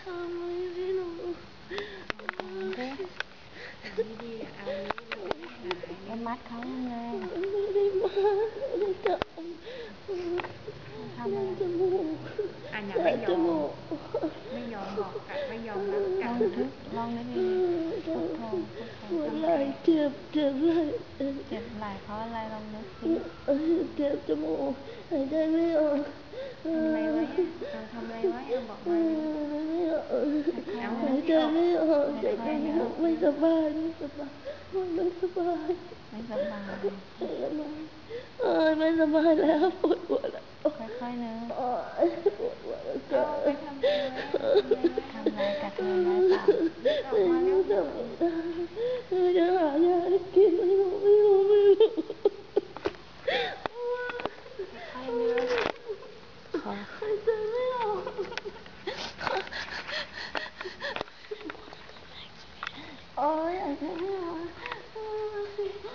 ทำไมไม่รู้เด้ดีๆเอานี้มันจะได้หายไปมัดเขายังไงไม่ได้มาไม่ได้ททำำอะ เล่ไรนจไม่ออกไม่ยอมรับลกัอนงนึกลองนึกดีๆพุทโธพุทโธหัวไหล่เจ็บเจ็บไหล่เจ็บเจ็บไหล่เพราะอะไรลองนึกสิเจ็บายใจไม่ออกไรไว้อะเราทำอะไรไว้เอาบอกมาไม่ออกหายใจไม่สบายไม่สบายไม่สบายไม่สบายไม่สบายเออไม่สบายแล้วปวดหัวแล้วค่อยๆนึกโอ้ยปวดหัวแล้วเอาไปทำอะไรไว้ทำอะไรไว้ทำอะไรกับเธอไว้ฝ่าไม่รู้จะไม่ได้จะหายาให้กินไม่รู้ไม่รู้ไม่รู้ค่อยๆนึกขอหายใจไม่ออกโอ้ยหายใจไม่ออก เอ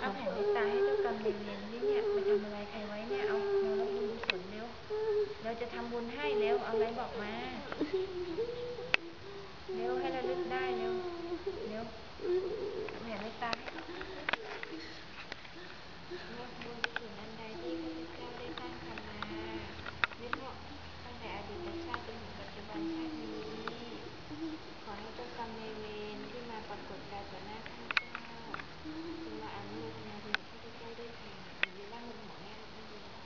าแผ่นในตาให้เจ้ากรรมนายเวรนี่เนี่ยไปทำอะไรใครไว้เนี่ยเอาเรารับบุญกุศลเร็วเราจะทำบุญให้เร็วเอาอะไรบอกมาเร็วให้ระลึกได้เร็วเร็วเอาแผ่นในตาให้รับบุญกุศลอันใดที่ข้าพเจ้าได้สร้างทำมาไม่เท่าตั้งแต่อดีตชาติจนถึงปัจจุบันชาตินี้ ขอให้เจ้ากรรมนายเวรที่มาปรากฏกายต่อหน้าข้าพเจ้าจงมาอนุโมทนาบุญกับข้าพเจ้าด้วยเถิดอย่าล่างบนหัวแม่ไม่ดีนะ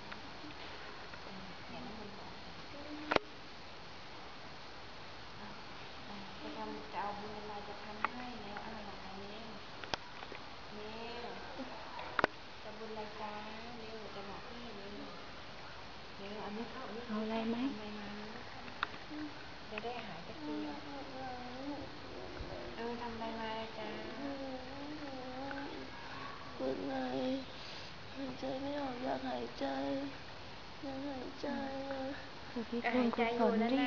อืมอย่าล่างบนหัวอะอะจะทำจะเอาบุญอะไรจะทำให้แล้วเอาหลักอันนี้เร็วจะบุญอะไรจ้าเร็วจะบอกพี่เร็ว เร็วอันนี้เข้าอันนี้เอาอะไรไหมทำไมมาจะได้หายสักทีเออทำอะไรมาจ้าปวดไหล่หายใจไม่ออกอยากหายใจอยากหายใจอุทิศก็บุหาญยใจกุอศยู่ลนั่นดิ